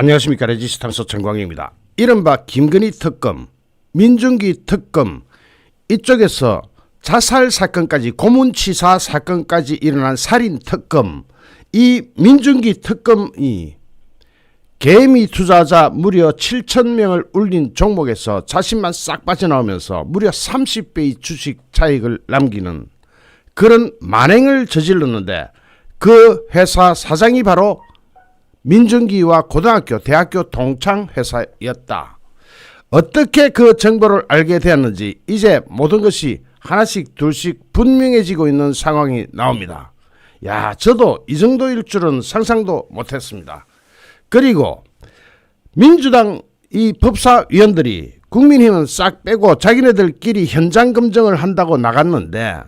안녕하십니까 레지스탕스陈광입니다. 이른바 김건희 특검, 민중기 특검 이쪽에서 자살 사건까지 고문치사 사건까지 일어난 살인 특검 이 민중기 특검이 개미 투자자 무려 7천 명을 울린 종목에서 자신만 싹 빠져나오면서 무려 30배의 주식 차익을 남기는 그런 만행을 저질렀는데 그 회사 사장이 바로 민중기와 고등학교, 대학교 동창 회사였다. 어떻게 그 정보를 알게 되었는지 이제 모든 것이 하나씩 둘씩 분명해지고 있는 상황이 나옵니다. 야, 저도 이 정도일 줄은 상상도 못했습니다. 그리고 민주당 이 법사위원들이 국민힘은 싹 빼고 자기네들끼리 현장 검증을 한다고 나갔는데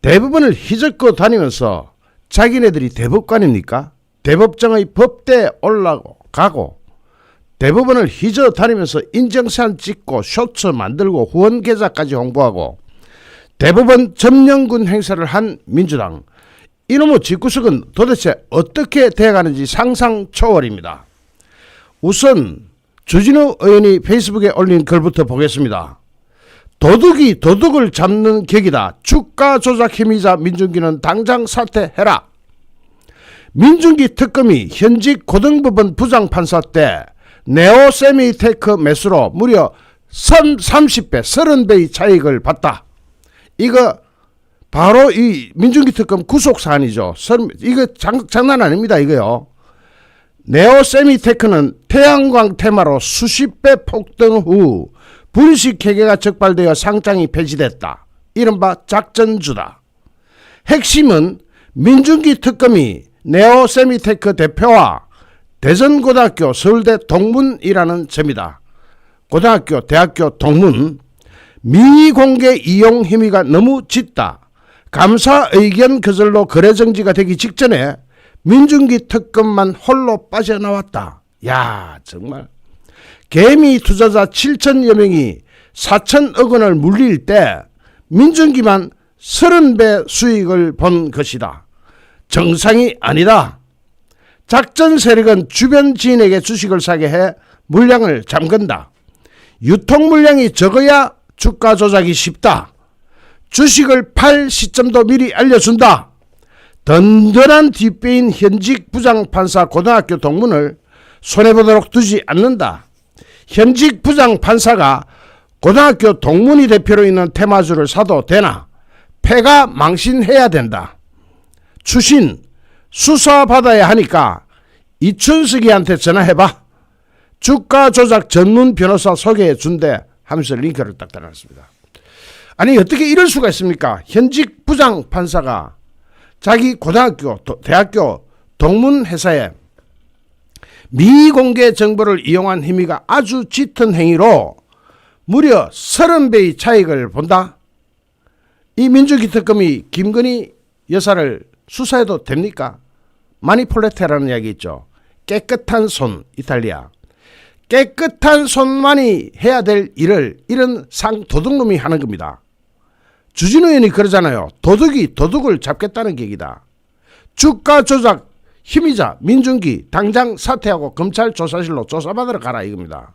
대부분을 휘젓고 다니면서 자기네들이 대법관입니까? 대법정의 법대에 올라가고 대법원을 휘저 다니면서 인정사안 찍고 쇼츠 만들고 후원 계좌까지 홍보하고 대법원 점령군 행사를 한 민주당 이놈의 집구석은 도대체 어떻게 돼가는지 상상 초월입니다. 우선 주진우 의원이 페이스북에 올린 글부터 보겠습니다. 도둑이 도둑을 잡는 격이다. 주가 조작 힘이자 민중기는 당장 사퇴해라. 민중기 특검이 현직 고등법원 부장판사 때 네오 세미테크 매수로 무려 30배, 30배의 차익을 봤다. 이거 바로 이 민중기 특검 구속 사안이죠. 설- 이거 장, 장난 아닙니다. 이거요. 네오 세미테크는 태양광 테마로 수십 배 폭등 후 분식 회계가 적발되어 상장이 폐지됐다. 이른바 작전주다. 핵심은 민중기 특검이 네오세미테크 대표와 대전고등학교 서울대 동문이라는 점이다. 고등학교, 대학교 동문 미공개 이용 힘의가 너무 짙다. 감사 의견 거절로 거래 정지가 되기 직전에 민중기 특검만 홀로 빠져나왔다. 야 정말 개미 투자자 7천여 명이 4천억 원을 물릴 때 민중기만 30배 수익을 본 것이다. 정상이 아니다. 작전 세력은 주변 지인에게 주식을 사게 해 물량을 잠근다. 유통 물량이 적어야 주가 조작이 쉽다. 주식을 팔 시점도 미리 알려준다. 든든한 뒷배인 현직 부장판사 고등학교 동문을 손해보도록 두지 않는다. 현직 부장판사가 고등학교 동문이 대표로 있는 테마주를 사도 되나? 패가 망신해야 된다. 추신 수사받아야 하니까 이춘석이한테 전화해봐. 주가 조작 전문 변호사 소개해 준대 하면서 링크를 딱 달아놨습니다. 아니 어떻게 이럴 수가 있습니까? 현직 부장 판사가 자기 고등학교, 도- 대학교 동문 회사에 미공개 정보를 이용한 힘이가 아주 짙은 행위로 무려 30배의 차익을 본다. 이 민주기 특검이 김건희 여사를 수사해도 됩니까? 마니폴레테라는 이야기 있죠. 깨끗한 손 이탈리아. 깨끗한 손만이 해야 될 일을 이런 상 도둑놈이 하는 겁니다. 주진우 의원이 그러잖아요. 도둑이 도둑을 잡겠다는 계기다. 주가 조작 힘이자 민중기 당장 사퇴하고 검찰 조사실로 조사받으러 가라 이겁니다.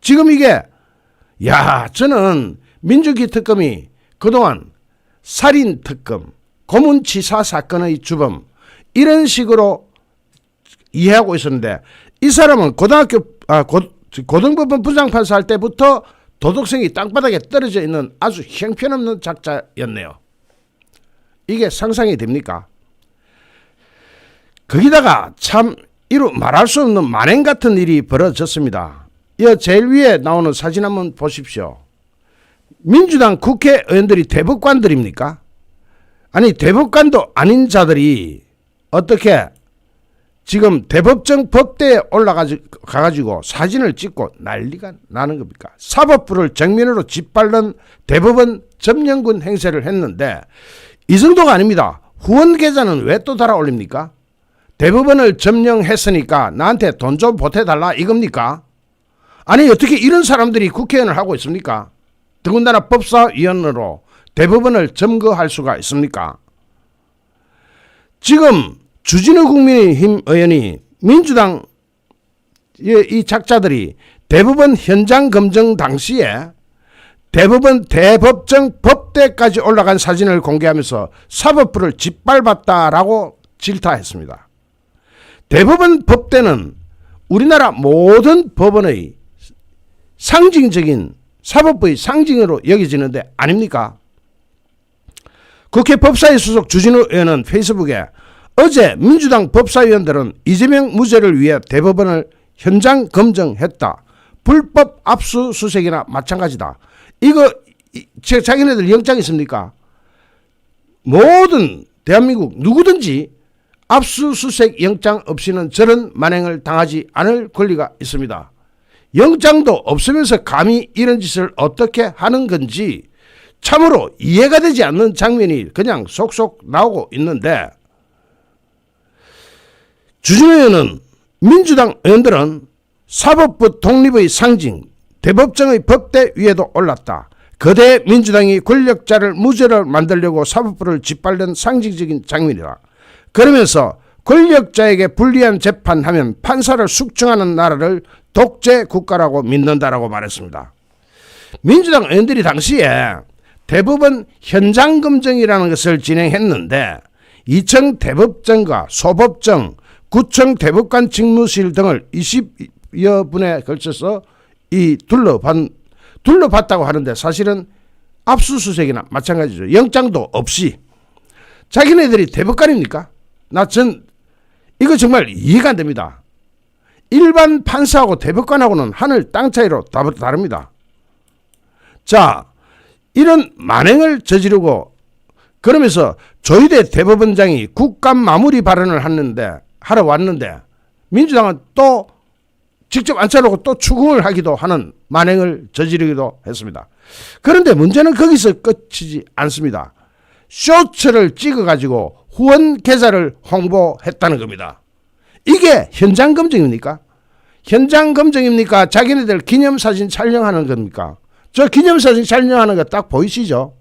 지금 이게 야 저는 민주기 특검이 그동안 살인 특검, 고문 치사 사건의 주범 이런 식으로 이해하고 있었는데 이 사람은 고등학교 아, 고, 고등법원 부장판사 할 때부터 도덕성이 땅바닥에 떨어져 있는 아주 형편없는 작자였네요. 이게 상상이 됩니까? 거기다가 참 이루 말할 수 없는 만행 같은 일이 벌어졌습니다. 이 제일 위에 나오는 사진 한번 보십시오. 민주당 국회의원들이 대법관들입니까? 아니 대법관도 아닌 자들이 어떻게 지금 대법정 법대에 올라가가지고 사진을 찍고 난리가 나는 겁니까? 사법부를 정면으로 짓밟는 대법원 점령군 행세를 했는데 이 정도가 아닙니다. 후원 계좌는 왜 또 달아 올립니까? 대법원을 점령했으니까 나한테 돈 좀 보태달라 이겁니까? 아니 어떻게 이런 사람들이 국회의원을 하고 있습니까? 더군다나 법사위원으로 대법원을 점거할 수가 있습니까? 지금 주진우 국민의힘 의원이 민주당 이, 이 작자들이 대부분 현장 검증 당시에 대부분 대법정 법대까지 올라간 사진을 공개하면서 사법부를 짓밟았다라고 질타했습니다. 대법원 법대는 우리나라 모든 법원의 상징적인 사법부의 상징으로 여겨지는데 아닙니까? 국회 법사위 수석 주진우 의원은 페이스북에 어제 민주당 법사위원들은 이재명 무죄를 위해 대법원을 현장 검증했다. 불법 압수수색이나 마찬가지다. 이거 자기네들 영장 있습니까? 모든 대한민국 누구든지 압수수색 영장 없이는 저런 만행을 당하지 않을 권리가 있습니다. 영장도 없으면서 감히 이런 짓을 어떻게 하는 건지 참으로 이해가 되지 않는 장면이 그냥 속속 나오고 있는데 의원은 민주당 의원들은 사법부 독립의 상징 대법정의 법대 위에도 올랐다. 거대 민주당이 권력자를 무죄를 만들려고 사법부를 짓밟는 상징적인 장면이다. 그러면서 권력자에게 불리한 재판하면 판사를 숙청하는 나라를 독재 국가라고 믿는다라고 말했습니다. 민주당 의원들이 당시에 대법원 현장 검증이라는 것을 진행했는데 이청 대법정과 소법정, 구청 대법관 직무실 등을 20여 분에 걸쳐서 이 둘러반 둘러봤다고 하는데 사실은 압수수색이나 마찬가지죠. 영장도 없이 자기네들이 대법관입니까? 나 전 이거 정말 이해가 안 됩니다. 일반 판사하고 대법관하고는 하늘 땅 차이로 다- 다릅니다. 자, 이런 만행을 저지르고 그러면서 조희대 대법원장이 국감 마무리 발언을 하는데 하러 왔는데 민주당은 또 직접 앉혀놓고 또 추궁을 하기도 하는 만행을 저지르기도 했습니다. 그런데 문제는 거기서 끝이지 않습니다. 쇼츠를 찍어가지고 후원 계좌를 홍보했다는 겁니다. 이게 현장 검증입니까? 현장 검증입니까? 자기네들 기념사진 촬영하는 겁니까? 저 기념사진 촬영하는 거 딱 보이시죠?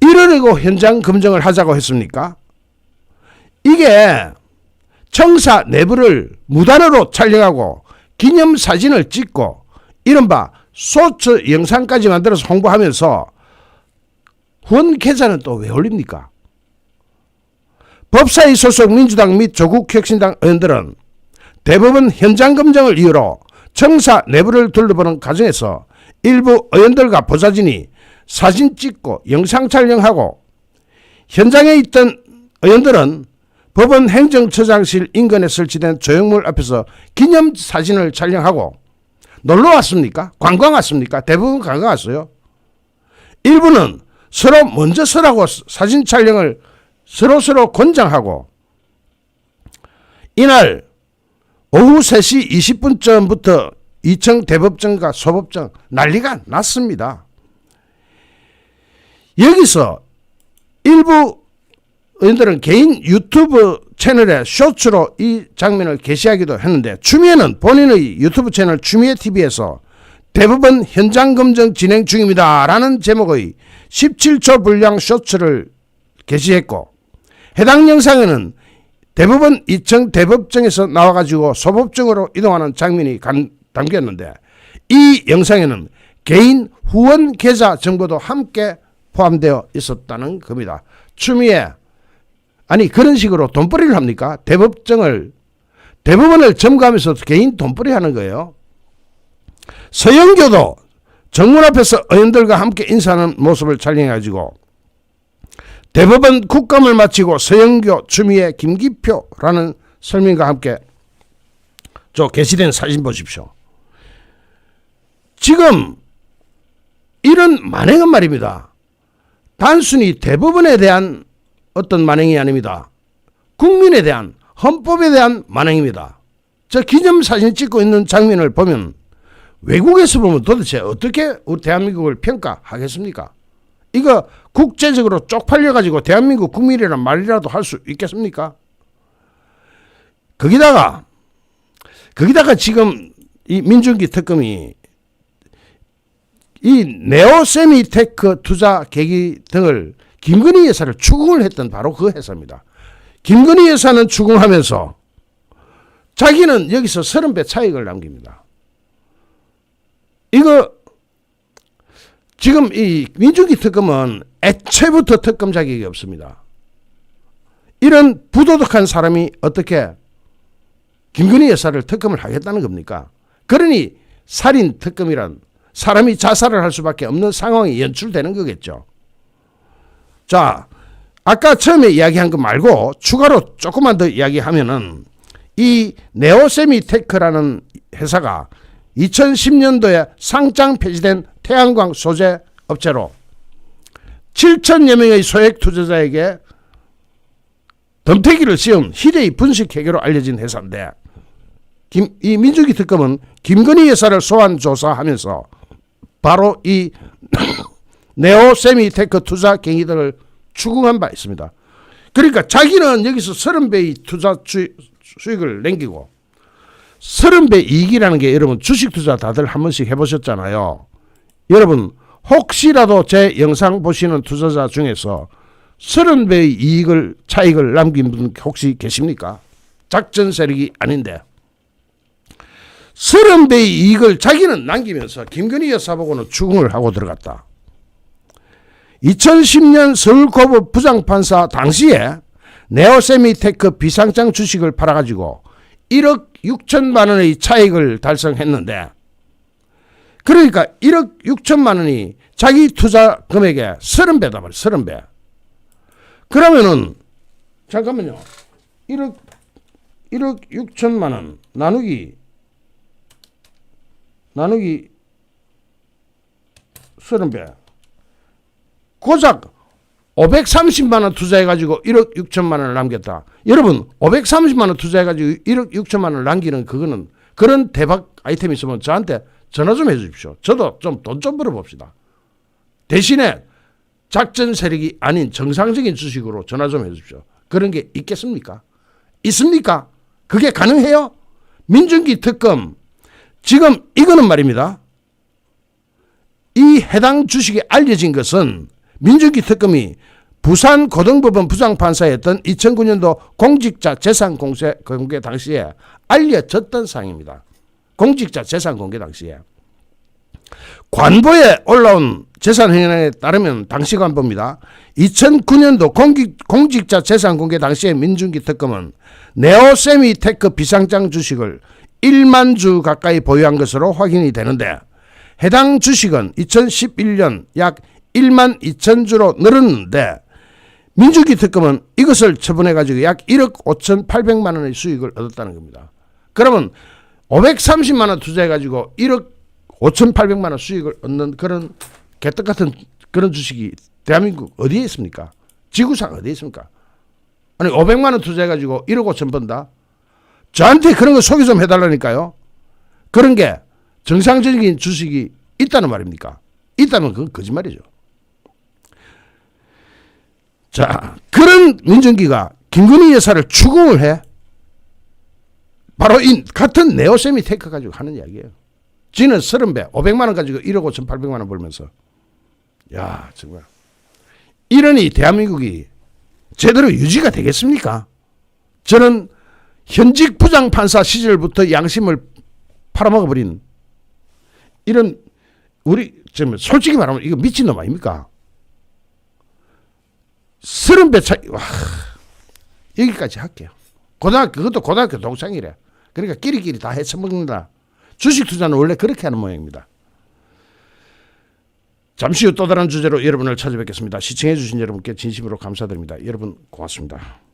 이러려고 현장 검증을 하자고 했습니까? 이게 청사 내부를 무단으로 촬영하고 기념사진을 찍고 이른바 소츠 영상까지 만들어서 홍보하면서 후원 계좌는 또 왜 올립니까? 법사위 소속 민주당 및 조국혁신당 의원들은 대법원 현장 검증을 이유로 청사 내부를 둘러보는 과정에서 일부 의원들과 보좌진이 사진 찍고 영상 촬영하고 현장에 있던 의원들은 법원 행정처장실 인근에 설치된 조형물 앞에서 기념 사진을 촬영하고 놀러 왔습니까? 관광 왔습니까? 대부분 관광 왔어요. 일부는 서로 먼저 서라고 사진 촬영을 서로 서로 권장하고 이날 오후 3시 20분쯤부터 이청 대법정과 소법정 난리가 났습니다. 여기서 일부 의원들은 개인 유튜브 채널에 쇼츠로 이 장면을 게시하기도 했는데 추미애는 본인의 유튜브 채널 추미애 TV에서 대법원 현장 검증 진행 중입니다라는 제목의 17초 분량 쇼츠를 게시했고 해당 영상에는 대법원 이청 대법정에서 나와가지고 소법정으로 이동하는 장면이 간- 담겼는데 이 영상에는 개인 후원 계좌 정보도 함께 포함되어 있었다는 겁니다. 추미애 아니 그런 식으로 돈벌이를 합니까? 대법정을 대법원을 점거하면서 개인 돈벌이 하는 거예요. 서영교도 정문 앞에서 의원들과 함께 인사하는 모습을 촬영해가지고 대법원 국감을 마치고 서영교, 추미애, 김기표라는 설명과 함께 저 게시된 사진 보십시오. 지금 이런 만행은 말입니다. 단순히 대법원에 대한 어떤 만행이 아닙니다. 국민에 대한 헌법에 대한 만행입니다. 저 기념사진 찍고 있는 장면을 보면 외국에서 보면 도대체 어떻게 우리 대한민국을 평가하겠습니까? 이거 국제적으로 쪽팔려 가지고 대한민국 국민이란 말이라도 할 수 있겠습니까? 거기다가 거기다가 지금 이 민중기 특검이 이 네오세미테크 투자 계기 등을 김건희 여사를 추궁을 했던 바로 그 회사입니다. 김건희 여사는 추궁하면서 자기는 여기서 30배 차익을 남깁니다. 이거 지금 이 민주기 특검은 애초부터 특검 자격이 없습니다. 이런 부도덕한 사람이 어떻게 김건희 여사를 특검을 하겠다는 겁니까? 그러니 살인 특검이란 사람이 자살을 할 수밖에 없는 상황이 연출되는 거겠죠. 자, 아까 처음에 이야기한 거 말고 추가로 조금만 더 이야기하면은 이 네오세미테크라는 회사가 2010년도에 상장 폐지된 태양광 소재 업체로 7천여 명의 소액 투자자에게 덤태기를 씌운 희대의 분식 회계로 알려진 회사인데 김, 이 민주기 특검은 김건희 여사를 소환 조사하면서 바로 이 네오 세미테크 투자 경위들을 추궁한 바 있습니다. 그러니까 자기는 여기서 30배의 투자 주, 수익을 남기고 30배 이익이라는 게 여러분 주식 투자 다들 한 번씩 해보셨잖아요. 여러분 혹시라도 제 영상 보시는 투자자 중에서 30배의 이익을 차익을 남긴 분 혹시 계십니까? 작전 세력이 아닌데 30배의 이익을 자기는 남기면서 김건희 여사 보고는 추궁을 하고 들어갔다. 2010년 서울고법 부장판사 당시에 네오세미테크 비상장 주식을 팔아가지고 1억 6천만 원의 차익을 달성했는데 그러니까 1억 6천만 원이 자기 투자 금액의 30배다 말이야 30배 그러면은 잠깐만요 1억 1억 6천만 원 나누기 나누기 30배 고작 530만 원 투자해 가지고 1억 6천만 원을 남겼다. 여러분 530만 원 투자해 가지고 1억 6천만 원을 남기는 그거는 그런 대박 아이템이 있으면 저한테 전화 좀 해 주십시오. 저도 좀 돈좀 벌어봅시다. 대신에 작전 세력이 아닌 정상적인 주식으로 전화 좀 해 주십시오. 그런 게 있겠습니까? 있습니까? 그게 가능해요? 민중기 특검 지금 이거는 말입니다. 이 해당 주식이 알려진 것은 민주기 특검이 부산 고등법원 부장판사였던 2009년도 공직자 재산 공개, 공개 당시에 알려졌던 사항입니다. 공직자 재산 공개 당시에 관보에 올라온 재산 현황에 따르면 당시 관보입니다. 2009년도 공직, 공직자 재산 공개 당시에 민중기 특검은 네오세미테크 비상장 주식을 1만 주 가까이 보유한 것으로 확인이 되는데 해당 주식은 2011년 약 1만 2천 주로 늘었는데 민주기 특검은 이것을 처분해 가지고 약 1억 5천8백만 원의 수익을 얻었다는 겁니다. 그러면 530만 원 투자해 가지고 1억 5천8백만 원 수익을 얻는 그런 개떡 같은 그런 주식이 대한민국 어디에 있습니까? 지구상 어디에 있습니까? 아니 500만 원 투자해 가지고 1억 5천 번다. 저한테 그런 거 소개 좀 해달라니까요. 그런 게 정상적인 주식이 있다는 말입니까? 있다면 그건 거짓말이죠. 자, 그런 민정기가 김건희 여사를 추궁을 해. 바로 이 같은 네오세미 테크 가지고 하는 이야기예요. 지는 30배, 500만 원 가지고 1억 5천 8백만 원 벌면서. 야, 정말. 이러니 대한민국이 제대로 유지가 되겠습니까? 저는 현직 부장판사 시절부터 양심을 팔아먹어버린 이런 우리 좀 솔직히 말하면 이거 미친놈 아닙니까? 서른 배 차이 와 여기까지 할게요. 고등학교 그것도 고등학교 동창이래. 그러니까 끼리끼리 다 해쳐먹는다. 주식 투자는 원래 그렇게 하는 모양입니다. 잠시 후 또 다른 주제로 여러분을 찾아뵙겠습니다. 시청해 주신 여러분께 진심으로 감사드립니다. 여러분 고맙습니다.